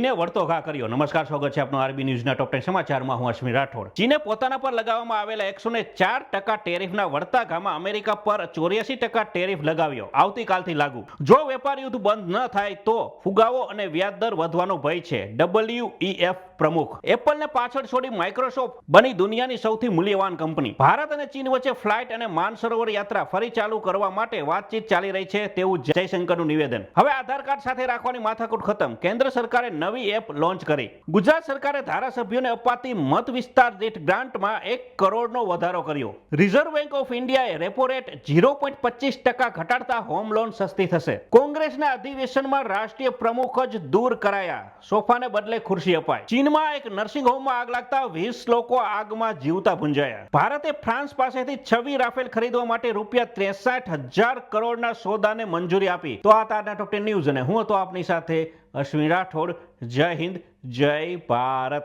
ચીને વળતો ઘા કર્યો. નમસ્કાર, સ્વાગત છે આપનો આરબી ન્યૂઝના ટોપ ટેન સમાચારમાં. હું અશ્મી રાઠોડ. ચીને પોતાના પર લગાવવામાં આવેલા એકસો ને ચાર ટકા ટેરિફના વળતા ઘામાં અમેરિકા પર ચોર્યાસી ટકા ટેરિફ લગાવ્યો. આવતીકાલથી લાગુ. જો વેપાર યુદ્ધ બંધ ન થાય તો ફુગાવો અને વ્યાજદર વધવાનો ભય છે. ડબલ્યુઈએફ પ્રમુખ. એપલને પાછળ છોડી માઇક્રોસોફ્ટ બની દુનિયાની સૌથી મૂલ્યવાન કંપની. ભારત અને ચીન વચ્ચે ફ્લાઇટ અને માનસરોવર યાત્રા ફરી ચાલુ કરવા માટે વાતચીત ચાલી રહી છે તેવું જયશંકરનું નિવેદન. હવે આધાર કાર્ડ સાથે રાખવાની માથાકૂટ ખતમ. કેન્દ્ર સરકારે નવી એપ લોન્ચ કરી. ગુજરાત સરકારે ધારાસભ્યોને અપાતી મત વિસ્તાર દીઠ ગ્રાન્ટમાં એક કરોડનો વધારો કર્યો. રિઝર્વ બેંક ઓફ ઇન્ડિયાએ રેપો રેટ ઝીરો પોઈન્ટ પચીસ ટકા ઘટાડતા હોમ લોન સસ્તી થશે. કોંગ્રેસના અધિવેશનમાં રાષ્ટ્રીય પ્રમુખ જ દૂર કરાયા. સોફાને બદલે ખુરશી અપાય ચીનમાં એક નર્સિંગ હોમમાં આગ લાગતા વીસ લોકો આગમાં જીવતા ભૂંજાયા. ભારતે ફ્રાન્સ પાસેથી છવી રાફેલ ખરીદવા માટે રૂપિયા ત્રેસઠ હજાર કરોડના સોદાને મંજૂરી આપી. તો આ તારના ટોપ ટેન ન્યૂઝ અને હું હતો આપની સાથે અશ્વિન રાઠોડ જય હિન્દ જય ભારત.